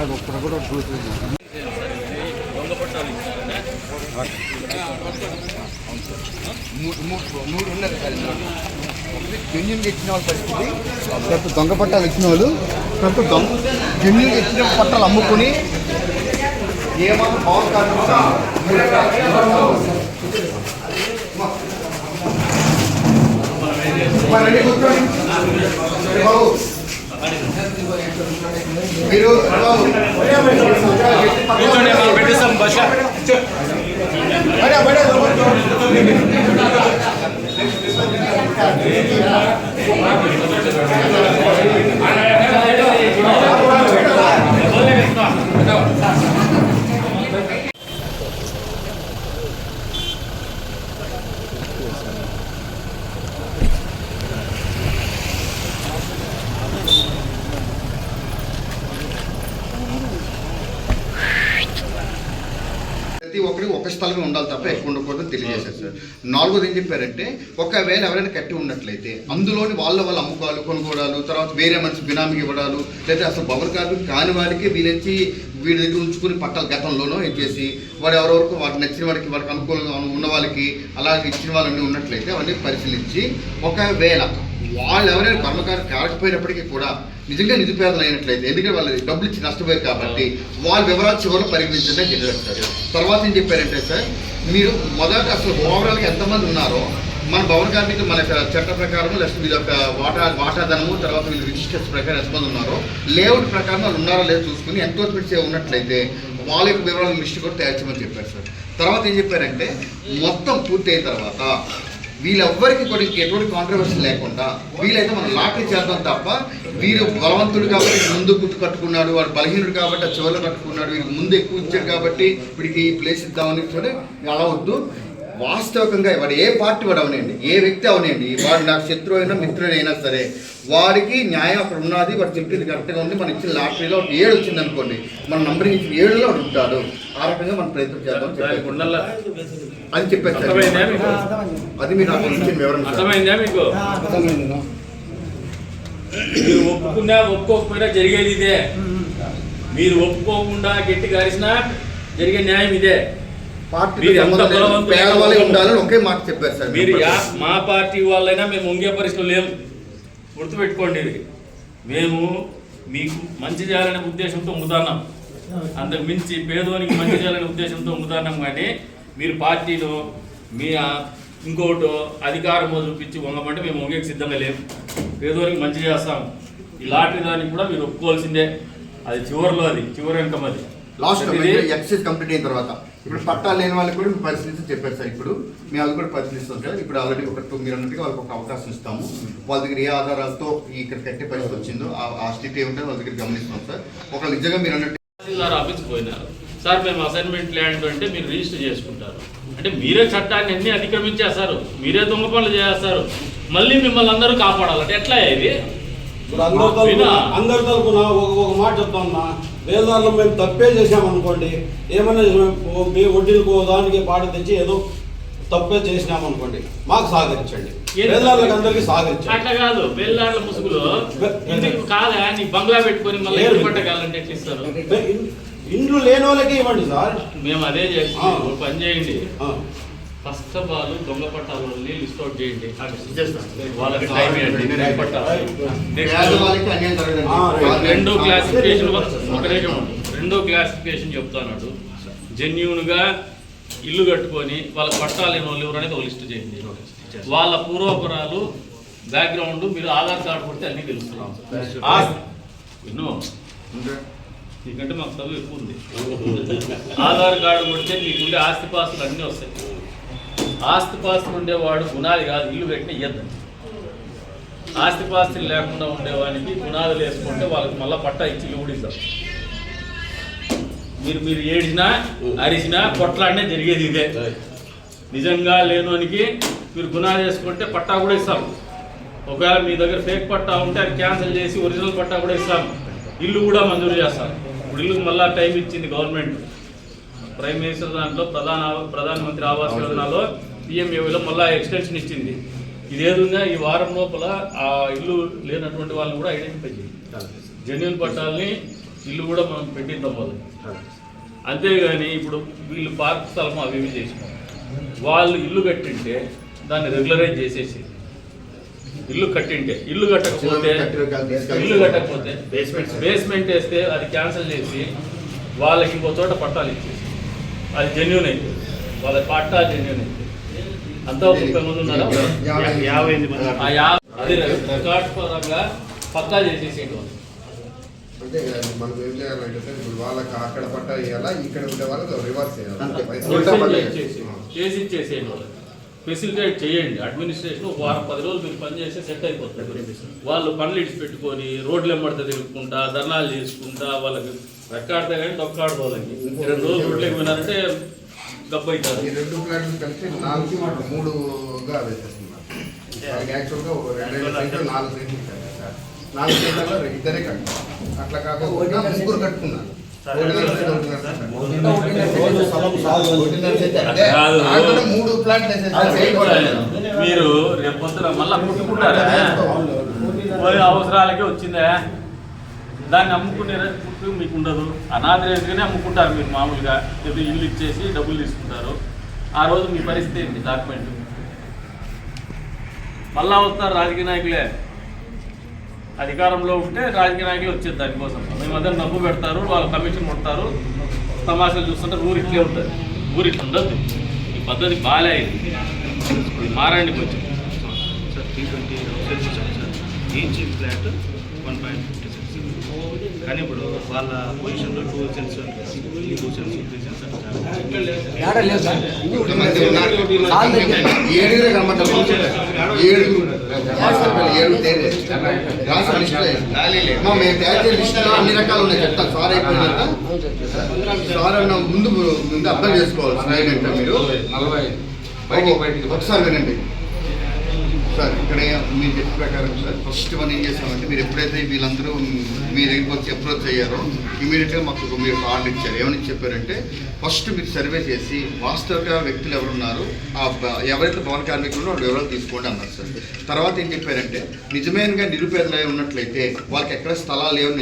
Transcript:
నాకు ఒక్కడ కూడా చూసింది మూడు ఉన్నది జెన్యున్గా ఇచ్చిన వాళ్ళ పరిస్థితి తర్వాత దొంగ పట్టాలు ఇచ్చిన వాళ్ళు పెద్ద దొంగ జెన్యున్గా ఇచ్చిన పట్టాలు అమ్ముకొని ఏమన్నా బాగుంటుంది కార్డు కూడా మూడు ఎకరాలు. మరి కూర్చోండి. రండి బాబు. మీరు ప్రతి ఒక్కరికి ఒక స్థలమే ఉండాలి తప్ప ఎక్కువ ఉండకూడదని తెలియజేశారు సార్. నాలుగోది ఏం చెప్పారంటే ఒకవేళ ఎవరైనా కట్టి ఉన్నట్లయితే అందులోని వాళ్ళ వాళ్ళ అమ్ముకోవాలి కొనుక్కోవడాలు తర్వాత వేరే మనిషి బినామీకి ఇవ్వడాలు లేదా అసలు బబర్ కార్డు కాని వారికి వీళ్ళెచ్చి వీడి దగ్గర ఉంచుకుని పట్టాలి గతంలోనో ఏం చేసి వాడు ఎవరెవరికి వాటికి నచ్చిన వాడికి వాడికి అనుకూలంగా ఉన్న వాళ్ళకి అలాగే ఇచ్చిన వాళ్ళని ఉన్నట్లయితే అవన్నీ పరిశీలించి ఒకవేళ వాళ్ళు ఎవరైనా కర్మకారం కాకపోయినప్పటికీ కూడా నిజంగా నిరుపేదలు అయినట్లయితే ఎందుకంటే వాళ్ళు డబ్బులు ఇచ్చి నష్టపోయారు కాబట్టి వాళ్ళ వివరాలు చివరిలో పరిగణించడం చెప్పారు సార్. తర్వాత ఏం చెప్పారంటే సార్ మీరు మొదట అసలు ఓవరాల్గా ఎంతమంది ఉన్నారో మన భవన కార్మికులు మన యొక్క చట్ట ప్రకారం లేకపోతే వీళ్ళ యొక్క వాటా వాటాధనము తర్వాత వీళ్ళు రిజిస్టర్స్ ప్రకారం ఎంతమంది ఉన్నారో లేఅవుట్ ప్రకారం వాళ్ళు ఉన్నారో లేదో చూసుకుని ఎంతోమెంట్స్ ఉన్నట్లయితే వాళ్ళ యొక్క వివరాల లిస్ట్ కూడా తయారు చేయమని చెప్పారు సార్. తర్వాత ఏం చెప్పారంటే మొత్తం పూర్తి అయిన తర్వాత వీళ్ళెవ్వరికి కూడా ఎటువంటి కాంట్రవర్సీ లేకుండా వీలైతే మనం లాటరీ చేద్దాం తప్ప వీరు బలవంతుడు కాబట్టి ముందు గుర్తు కట్టుకున్నాడు వాడు బలహీనుడు కాబట్టి ఆ చివరిలో కట్టుకున్నాడు వీరికి ముందు ఎక్కువ ఇచ్చాడు కాబట్టి వీడికి ఈ ప్లేస్ ఇద్దామని సరే అలా వద్దు. వాస్తవికంగా వాడు ఏ పార్టీ వాడు అవనండి ఏ వ్యక్తి అవనండి వాడు నాకు శత్రువు అయినా మిత్రుడైనా సరే వాడికి న్యాయం అక్కడ ఉన్నది వాడు చెప్పింది కరెక్ట్గా ఉంది మన ఇచ్చిన లాటరీలో ఏడు వచ్చింది అనుకోండి మన నంబరింగ్ ఇచ్చిన ఏడులో ఉంటాడు. ఆ రకంగా మనం ప్రయత్నం చేద్దాం అని మీకు? అది మీరు నాకు ఇచ్చిన వివరణ మీరు ఒప్పుకున్నా ఒప్పుకోకపోయినా జరిగేది ఇదే. మీరు ఒప్పుకోకుండా గట్టిగా అరిసినా జరిగే న్యాయం ఇదే. పార్టీ పేదవాళ్ళే ఉండాలని ఒకే మాట చెప్పారు సార్ మీరు మా పార్టీ వాళ్ళైనా మేము ఉంగే పరిస్థితులు లేము. గుర్తుపెట్టుకోండి ఇది. మేము మీకు మంచి చేయాలనే ఉద్దేశంతో ముదాన్నాం అంతకు మించి పేదోనికి మంచి చేయాలనే ఉద్దేశంతో ముదాన్నాం కానీ మీరు పార్టీలో మీ ఇంకోటో అధికారమో చూపించి వంగమంటే మేము వంగేకి సిద్ధంగా లేము. పేదోనికి మంచి చేస్తాం. ఈ లాటరీ దానికి కూడా మీరు ఒప్పుకోవాల్సిందే. అది చివరిలో అది చివరి అంకం అది లాస్ట్ ఎక్సైజ్ కంప్లీట్ అయిన తర్వాత. ఇప్పుడు పట్టాలు లేని వాళ్ళకి కూడా మేము పరిశీలించి చెప్పారు సార్. ఇప్పుడు మేము అది కూడా పరిశీలిస్తాం సార్. ఇప్పుడు ఆల్రెడీ ఒక టూ మీరు అన్నట్టుగా వాళ్ళకి ఒక అవకాశం ఇస్తాము. వాళ్ళ దగ్గర ఏ ఆధారాలతో ఇక్కడ కట్టే పరిస్థితి వచ్చిందో ఆ- స్థితి ఏముంటుందో వాళ్ళ దగ్గర గమనిస్తాం సార్. ఒక నిజంగా మీరు అన్నట్టు తహసీల్దార్ ఆఫీస్కి పోయినారు. సార్ మేము అసైన్మెంట్ ల్యాండ్ అంటే మీరు రిజిస్టర్ చేసుకుంటారు. అంటే మీరే చట్టాన్ని అన్ని అతిక్రమించేస్తారు మీరే దొంగ పనులు చేస్తారు. మళ్ళీ మిమ్మల్ని అందరూ కాపాడాలంటే ఎట్లా ఇది? ఇప్పుడు అందరి తరపున ఒక ఒక మాట చెప్తామన్నా వేదాల్లో మేము తప్పే చేసామనుకోండి ఏమన్నా మేము మీ వడ్డీలకు దానికి పాట తెచ్చి ఏదో తప్పే చేసినామనుకోండి మాకు సహకరించండి? వేదాలకు అందరికీ సహకరించండి. అట్లా కాదు ముసుగులో ఇంటికి కాదా నీ బంగ్లా పెట్టుకొని మళ్ళీ లేదు. ఇల్లు పట్టగలంటే ఎట్లా ఇస్తారు? ఇండ్లు లేని వాళ్ళకి ఇవ్వండి సార్. మేము అదే చేస్తాం పని చేయండి. ఫస్ట్ ఆఫ్ ఆల్ దొంగ పట్టాలని లిస్ట్ అవుట్ చేయండి. వాళ్ళకి టైం ఇవ్వండి. రెండో క్లాసిఫికేషన్ ఒక నిమిషం ఉండు. రెండో క్లాసిఫికేషన్ చెప్తాను జెన్యున్గా ఇల్లు కట్టుకొని వాళ్ళ పట్టాలు లేని వాళ్ళు ఎవరు అనేది ఒక లిస్ట్ చేయండి. వాళ్ళ పూర్వపురాలు బ్యాక్గ్రౌండ్ మీరు ఆధార్ కార్డు కొడితే అన్ని తెలుస్తున్నాం. విను నీకంటే మాకు చదువు ఎక్కువ ఉంది. ఆధార్ కార్డు కొడితే మీకుండే ఆస్తిపాస్తులు అన్నీ వస్తాయి. ఆస్తిపాస్తులు ఉండేవాడు గుణాలు కాదు ఇల్లు పెట్టిన ఇయ్యద్దండి ఆస్తిపాస్తులు లేకుండా ఉండేవానికి గుణాదులు వేసుకుంటే వాళ్ళకి మళ్ళీ పట్టా ఇచ్చి ఇల్లు కూడా మీరు మీరు ఏడిచినా అరిచినా కొట్లాడినా జరిగేది ఇదే. నిజంగా లేనోనికి మీరు గుణాలు వేసుకుంటే పట్టా కూడా ఇస్తాం. ఒకవేళ మీ దగ్గర ఫేక్ పట్టా ఉంటే అది క్యాన్సిల్ చేసి ఒరిజినల్ పట్టా కూడా ఇస్తాం. ఇల్లు కూడా మంజూరు చేస్తాం. ఇప్పుడు ఇల్లుకి మళ్ళీ టైం ఇచ్చింది గవర్నమెంట్. ప్రైమ్ మినిస్టర్ దాంట్లో ప్రధాన ప్రధానమంత్రి ఆవాస్ యోజనలో పిఎంఏలో మళ్ళా ఎక్స్టెన్షన్ ఇచ్చింది. ఇదేదుందా ఈ వారం లోపల ఆ ఇల్లు లేనటువంటి వాళ్ళని కూడా ఐడెంటిఫై చేయండి జెన్యున్ పట్టాలని ఇల్లు కూడా మనం పెట్టిద్దాం వాళ్ళకి. అంతేగాని ఇప్పుడు వీళ్ళు పార్క్ స్థలం అవి ఇవి చేసినారు. వాళ్ళు ఇల్లు కట్టింటే దాన్ని రెగ్యులరైజ్ చేసేసి ఇల్లు కట్టింటే ఇల్లు కట్టకపోతే ఇల్లు కట్టకపోతే బేస్మెంట్ బేస్మెంట్ వేస్తే అది క్యాన్సిల్ చేసి వాళ్ళకి ఇంకో చోట పట్టాలు ఇచ్చేసి. అది జెన్యున్ అయితే వాళ్ళ పట్టా జెన్యున్ అయితే అంతా ముప్పై మంది ఉన్నారా? యాభై ఎనిమిది మంది అది రికార్డ్ పరంగా పక్కా మనం ఏం చేయాలంటే ఇప్పుడు వాళ్ళకి అక్కడ పట్ట వేయాలా ఇక్కడ ఉండే వాళ్ళకి రివర్స్ చేసి ఇచ్చేసేయండి వాళ్ళకి. ఫెసిలిటేట్ చేయండి. అడ్మినిస్ట్రేషన్ ఒక వారం పది రోజులు మీరు పని చేస్తే సెట్ అయిపోతుంది. వాళ్ళు పనులు ఇడిచి పెట్టుకొని రోడ్లు ఎమ్మడితే తిరుగుకుంటా ధర్నాలు చేసుకుంటా వాళ్ళకి రెక్కాడితే కానీ దొక్కాడు వాళ్ళకి. రెండు రోజులు రోడ్లు పోయినారంటే ఈ రెండు ప్లాట్లు కలిసి నాలుగు మూడుగా వేసేస్తున్నారు. వాళ్ళకి యాక్చువల్గా ఒక రెండు సెంట్లు నాలుగు సెంట్లు నాలుగు సెంట్లలో ఇద్దరే కట్టారు అట్లా కాకుండా ముగ్గురు కట్టుకున్నారు. మూడు. మీరు రేపు పొద్దున మళ్ళీ అవసరాలకే వచ్చిందా? దాన్ని అమ్ముకునే పుట్టు మీకు ఉండదు. అనాథరేజ్గానే అమ్ముకుంటారు మీరు మామూలుగా. లేదా ఇల్లు ఇచ్చేసి డబ్బులు తీసుకుంటారు. ఆ రోజు మీ పరిస్థితి ఏంటి డాక్యుమెంట్ మళ్ళా వస్తారు రాజకీయ నాయకులే. అధికారంలో ఉంటే రాజకీయ నాయకులు వచ్చేది దానికోసం. మేము అందరం డబ్బు పెడతారు వాళ్ళు కమిషన్ కొడతారు. తమాషాలు చూస్తుంటే ఊరు ఇట్లే ఉంటుంది. ఊరు ఇట్లా ఉండదు ఈ పద్ధతి బాగాలే ఇది. మారండి కొంచెం sir twenty flat one point కానీ ఇప్పుడు వాళ్ళ పొజిషన్లో two cents two cents three. Cents అన్ని రకాలు ఉన్నాయి. చెప్తాను సార్ అయిపోయినాక. సార్ అన్న ముందు ముందు అర్థం చేసుకోవాలి. ఏంటంటే మీరు. ఒకసారి వినండి. సార్ ఇక్కడ మీరు చెప్పిన ప్రకారం సార్. ఫస్ట్ మనం ఏం చేస్తామంటే మీరు ఎప్పుడైతే వీళ్ళందరూ మీ దగ్గరికి వచ్చి అప్రోచ్ అయ్యారో ఇమీడియట్గా మాకు మీరు ఒక ఆర్డర్ ఇచ్చారు. ఏమని చెప్పారంటే ఫస్ట్ మీరు సర్వే చేసి వాస్తవిక వ్యక్తులు ఎవరున్నారు ఆ ఎవరైతే భవన కార్మికులు వాళ్ళు వివరాలు తీసుకోండి అన్నారు సార్. తర్వాత ఏం చెప్పారంటే నిజమేనగా నిరుపేదలు ఉన్నట్లయితే వాళ్ళకి ఎక్కడ స్థలాలు లేవని